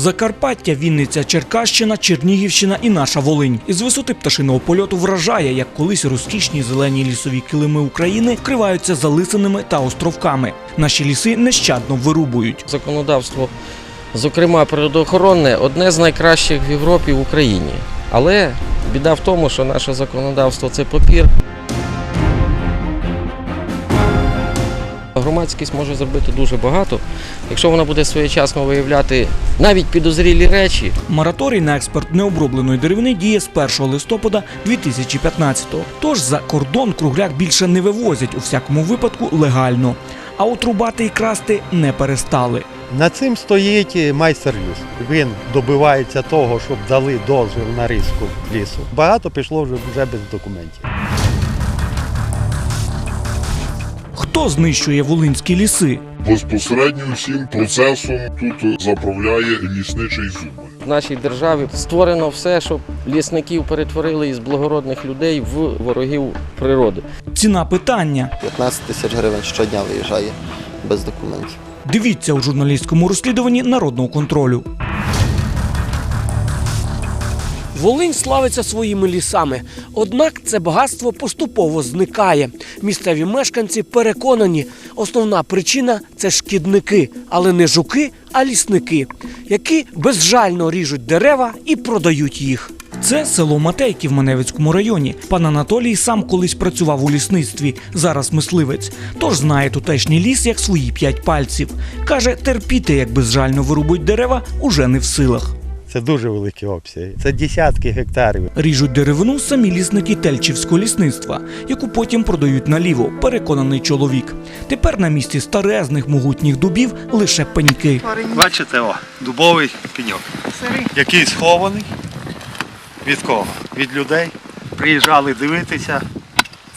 Закарпаття, Вінниця, Черкащина, Чернігівщина і наша Волинь. Із висоти пташиного польоту вражає, як колись розкішні зелені лісові килими України вкриваються залисинами та островками. Наші ліси нещадно вирубують. Законодавство, зокрема природоохоронне, одне з найкращих в Європі в Україні. Але біда в тому, що наше законодавство це папір. Громадськість може зробити дуже багато, якщо вона буде своєчасно виявляти навіть підозрілі речі, Мораторій на експорт необробленої деревини діє з 1 листопада 2015-го. Тож за кордон кругляк більше не вивозять у всякому випадку легально. А от рубати і красти не перестали. Над цим стоїть майстер лісу. Він добивається того, щоб дали дозвіл на різку лісу. Багато пішло вже, вже без документів. Хто знищує волинські ліси? Безпосередньо всім процесом тут заправляє лісничий зуб. в нашій державі створено все, щоб лісників перетворили із благородних людей в ворогів природи. Ціна питання. 15 тисяч гривень щодня виїжджає без документів. Дивіться у журналістському розслідуванні народного контролю. Волинь славиться своїми лісами, однак це багатство поступово зникає. Місцеві мешканці переконані, основна причина це шкідники, але не жуки, а лісники, які безжально ріжуть дерева і продають їх. Це село Матейки в Маневицькому районі. Пан Анатолій сам колись працював у лісництві, зараз мисливець. Тож знає тутешній ліс як свої п'ять пальців. Каже, терпіти, як безжально вирубують дерева, уже не в силах. Це дуже великі обсяги. Це десятки гектарів. Ріжуть деревину самі лісники Тельчівського лісництва, яку потім продають наліво, переконаний чоловік. Тепер на місці старезних могутніх дубів лише пеньки. Бачите, о, дубовий пеньок. Який схований. Від кого? Від людей. Приїжджали дивитися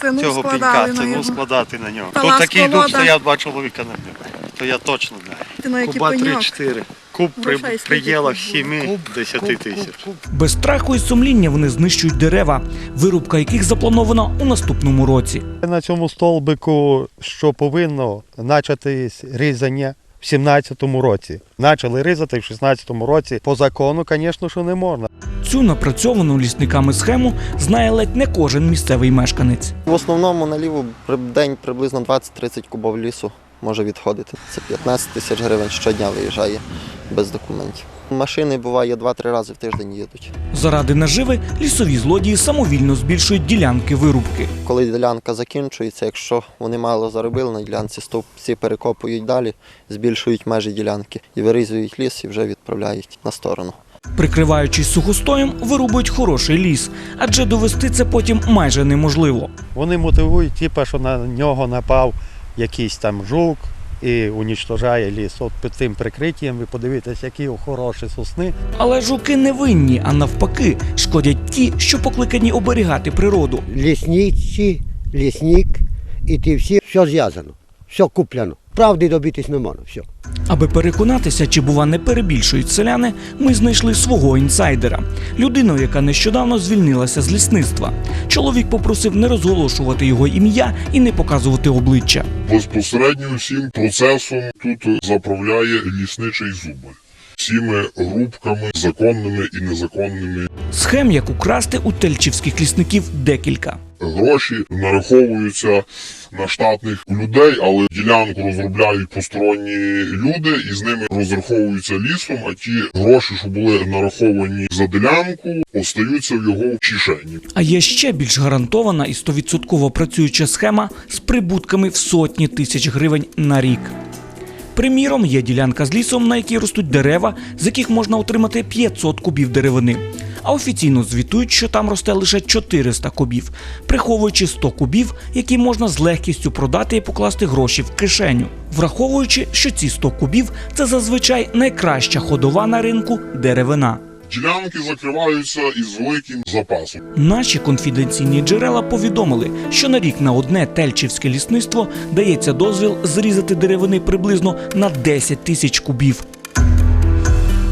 Ціну цього пенька, ціну складати на нього. Тут такий дуб стояв два чоловіка на ньому. То я точно знаю. Куба пеньок. 3-4. Куб при пределах тут 7-10 тисяч. Без страху і сумління вони знищують дерева, вирубка яких запланована у наступному році. На цьому столбику, що повинно початись різання в 17-му році. Почали різати в 16-му році. По закону, звісно, що не можна. Цю напрацьовану лісниками схему знає ледь не кожен місцевий мешканець. В основному наліво при день приблизно 20-30 кубов лісу може відходити. Це 15 тисяч гривень щодня виїжджає без документів. Машини буває 2-3 рази в тиждень їдуть. Заради наживи лісові злодії самовільно збільшують ділянки вирубки. Коли ділянка закінчується, якщо вони мало заробили на ділянці, стовпці перекопують далі, збільшують межі ділянки і вирізують ліс і вже відправляють на сторону. Прикриваючись сухостоєм, вирубують хороший ліс, адже довести це потім майже неможливо. Вони мотивують, типу, що на нього напав якийсь там жук і унічтожає ліс. От під цим прикриттям ви подивитесь, які хороші сосни. Але жуки не винні, а навпаки, шкодять ті, що покликані оберігати природу. лісниці, лісник і ті всі, все зв'язано, все куплено. Правди добитись не можна, все. Аби переконатися, чи бува не перебільшують селяни, ми знайшли свого інсайдера, людину, яка нещодавно звільнилася з лісництва. Чоловік попросив не розголошувати його ім'я і не показувати обличчя. Безпосередньо всім процесом тут заправляє лісничий зуб. Всіми групками, законними і незаконними. Схем, як украсти у тельчівських лісників, декілька. Гроші нараховуються на штатних людей, але ділянку розробляють посторонні люди і з ними розраховуються лісом, а ті гроші, що були нараховані за ділянку, остаються в його кишені. А є ще більш гарантована і 100% працююча схема з прибутками в сотні тисяч гривень на рік. Приміром, є ділянка з лісом, на якій ростуть дерева, з яких можна отримати 500 кубів деревини. А офіційно звітують, що там росте лише 400 кубів, приховуючи 100 кубів, які можна з легкістю продати і покласти гроші в кишеню, враховуючи, що ці 100 кубів це зазвичай найкраща ходова на ринку деревина. Ділянки закриваються із великим запасом. Наші конфіденційні джерела повідомили, що на рік на одне тельчівське лісництво дається дозвіл зрізати деревини приблизно на 10 тисяч кубів.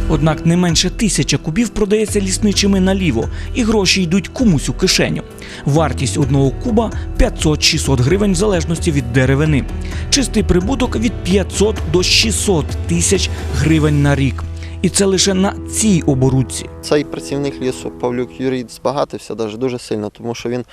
Однак не менше тисяча кубів продається лісничими наліво, і гроші йдуть комусь у кишеню. Вартість одного куба 500-600 гривень в залежності від деревини. Чистий прибуток від 500 до 600 тисяч гривень на рік. І це лише на цій оборудці. Цей працівник лісу Павлюк Юрій збагатився даже дуже сильно, тому що він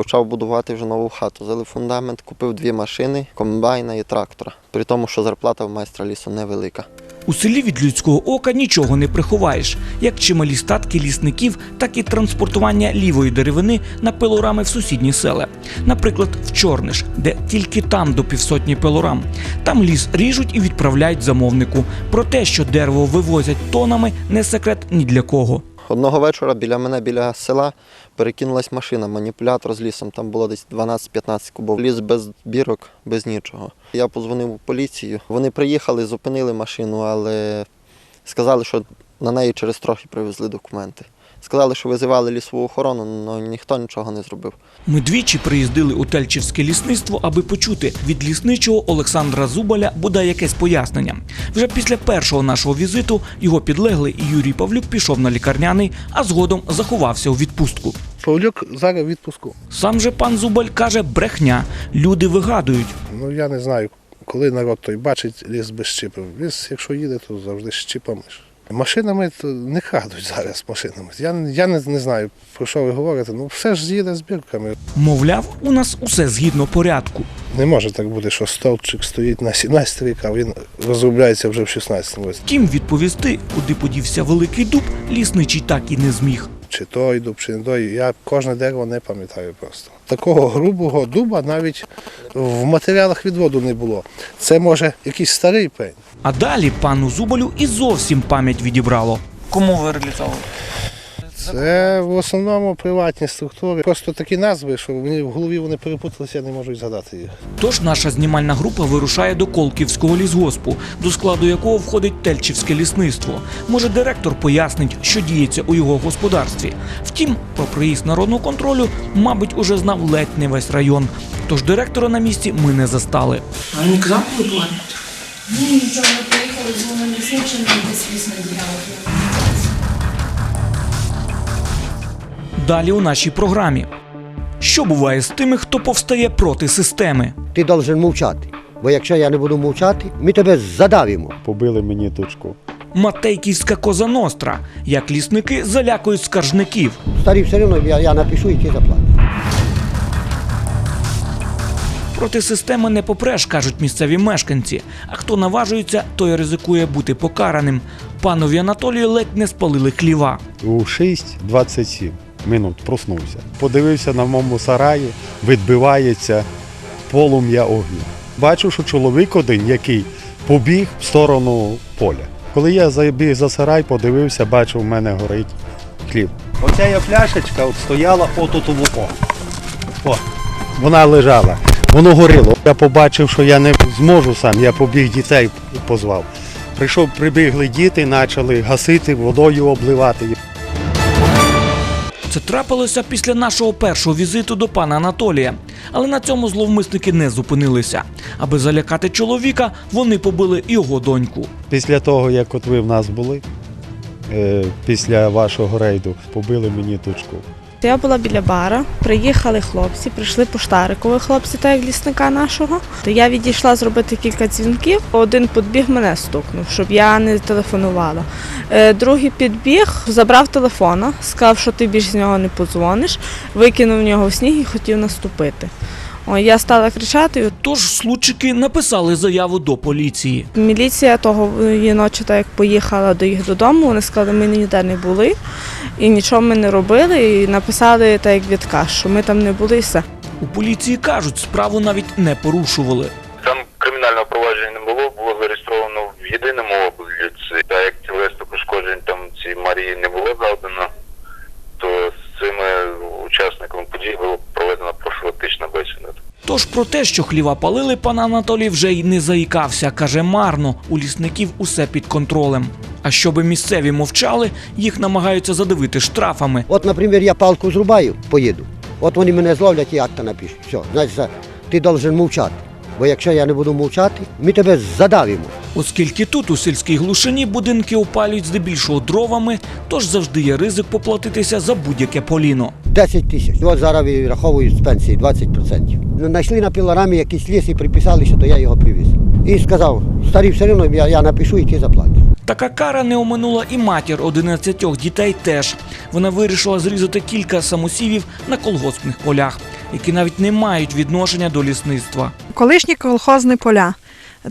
почав будувати вже нову хату. Залив фундамент, купив дві машини, комбайна і трактора. При тому, що зарплата в майстра лісу невелика. У селі від людського ока нічого не приховаєш, як чималі статки лісників, так і транспортування лівої деревини на пилорами в сусідні села. Наприклад, в Чорниш, де тільки там до півсотні пилорам. Там ліс ріжуть і відправляють замовнику. Про те, що дерево вивозять тонами, не секрет ні для кого. Одного вечора біля мене, біля села, перекинулась машина, маніпулятор з лісом. Там було десь 12-15 кубов. Ліс без бірок, без нічого. Я позвонив у поліцію. Вони приїхали, зупинили машину, але сказали, що на неї через трохи привезли документи. Сказали, що визивали лісову охорону, але ніхто нічого не зробив. Ми двічі приїздили у Тельчівське лісництво, аби почути від лісничого Олександра Зубаля бодай якесь пояснення. Вже після першого нашого візиту його підлеглий Юрій Павлюк пішов на лікарняний, а згодом заховався у відпустку. Павлюк зараз відпуску. Сам же пан Зубаль каже, брехня. Люди вигадують. Ну я не знаю, коли народ той бачить ліс без щипів. Ліс, якщо їде, то завжди з щипами. Машинами не крадуть зараз машинами. Я, я не, не знаю, про що ви говорите. Ну все ж з'їде з бірками. Мовляв, у нас усе згідно порядку. Не може так бути, що стовпчик стоїть на 17 рік, а він розробляється вже в 16 році. Втім, відповісти, куди подівся великий дуб, лісничий так і не зміг. Чи той дуб, чи не той. Я кожне дерево не пам'ятаю просто. Такого грубого дуба навіть в матеріалах відводу не було. Це може якийсь старий пень. А далі пану Зубалю і зовсім пам'ять відібрало. Кому ви реалізовували? Це в основному приватні структури. Просто такі назви, що мені в голові вони перепуталися, я не можу й згадати їх. Тож наша знімальна група вирушає до Колківського лісгоспу, до складу якого входить Тельчівське лісництво. Може, директор пояснить, що діється у його господарстві. Втім, про приїзд народного контролю, мабуть, уже знав ледь не весь район. Тож директора на місці ми не застали. А він казав, платять? Ні, нічого не приїхали, на лісничому, десь лісна ділянка. Далі у нашій програмі. Що буває з тими, хто повстає проти системи? Ти должен мовчати. Бо якщо я не буду мовчати, ми тебе задавимо. Побили мені дочку. Матейківська коза ностра, як лісники залякують скаржників. Старі все одно я, я напишу і ти заплатиш. Проти системи не попреш, кажуть місцеві мешканці. А хто наважується, той ризикує бути покараним. Панові Анатолію ледь не спалили хліва. У 6.27 минут проснувся. Подивився на моєму сараї, відбивається полум'я огню. Бачу, що чоловік один, який побіг в сторону поля. Коли я забіг за сарай, подивився, бачу, в мене горить хліб. Оця я пляшечка от стояла отут у о. О, вона лежала, воно горіло. Я побачив, що я не зможу сам, я побіг дітей позвав. Прийшов, прибігли діти, почали гасити, водою обливати. Це трапилося після нашого першого візиту до пана Анатолія. Але на цьому зловмисники не зупинилися. Аби залякати чоловіка, вони побили його доньку. Після того, як от ви в нас були, е, після вашого рейду, побили мені дочку. Я була біля бара, приїхали хлопці, прийшли поштарикові хлопці, так як лісника нашого. То я відійшла зробити кілька дзвінків. Один підбіг мене стукнув, щоб я не телефонувала. Е, Другий підбіг, забрав телефона, сказав, що ти більше з нього не подзвониш, викинув нього в сніг і хотів наступити. Я стала кричати, Тож случики написали заяву до поліції. Міліція того її ночі, так як поїхала до їх додому, вони сказали, ми ніде не були і нічого ми не робили. І написали так як відказ, що ми там не були все. У поліції кажуть, справу навіть не порушували. Там кримінального провадження не було, було зареєстровано в єдиному обліці. Та як тілесно пошкоджень там цій Марії не було завдано, то з цими учасниками подій було проведена профілактична бесіда. Тож про те, що хліва палили, пан Анатолій вже й не заїкався. Каже, марно, у лісників усе під контролем. А щоби місцеві мовчали, їх намагаються задавити штрафами. От, наприклад, я палку зрубаю, поїду. От вони мене зловлять і акта напишуть. Все, значить, ти должен мовчати. Бо якщо я не буду мовчати, ми тебе задавимо. Оскільки тут у сільській глушині будинки опалюють здебільшого дровами, тож завжди є ризик поплатитися за будь-яке поліно. 10 тисяч. От зараз враховують з пенсії 20%. Ну, Знайшли на пілорамі якийсь ліс і приписали, що то я його привіз. І сказав, старі все одно я, я напишу і ти заплатиш. Така кара не оминула і матір 11 дітей теж. Вона вирішила зрізати кілька самосівів на колгоспних полях, які навіть не мають відношення до лісництва. Колишні колхозні поля.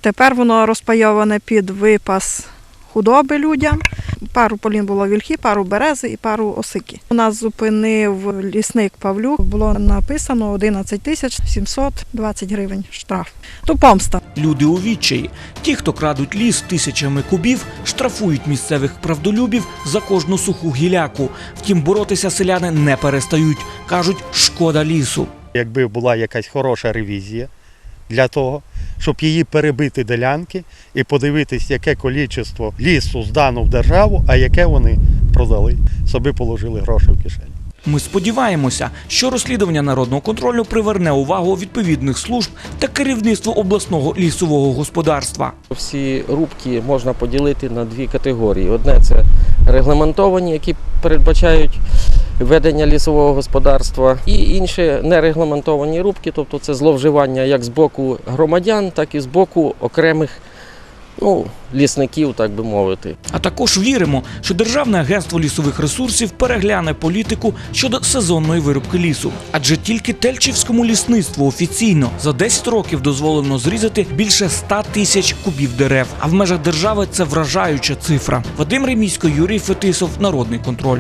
Тепер воно розпайоване під випас худоби людям. Пару полін було вільхи, пару берези і пару осики. У нас зупинив лісник Павлюк. Було написано 11 тисяч 720 гривень штраф. То помста. Люди у відчаї. Ті, хто крадуть ліс тисячами кубів, штрафують місцевих правдолюбів за кожну суху гіляку. Втім, боротися селяни не перестають. кажуть, шкода лісу. Якби була якась хороша ревізія для того, щоб її перебити ділянки і подивитись, яке кількість лісу здано в державу, а яке вони продали, собі положили гроші в кишені. Ми сподіваємося, що розслідування народного контролю приверне увагу відповідних служб та керівництво обласного лісового господарства. Всі рубки можна поділити на дві категорії. Одне це регламентовані, які передбачають ведення лісового господарства, і інші нерегламентовані рубки, тобто це зловживання як з боку громадян, так і з боку окремих ну, лісників, так би мовити. А також віримо, що Державне агентство лісових ресурсів перегляне політику щодо сезонної вирубки лісу. Адже тільки Тельчівському лісництву офіційно за 10 років дозволено зрізати більше 100 тисяч кубів дерев. А в межах держави це вражаюча цифра. Вадим Ремісько, Юрій Фетисов, Народний контроль.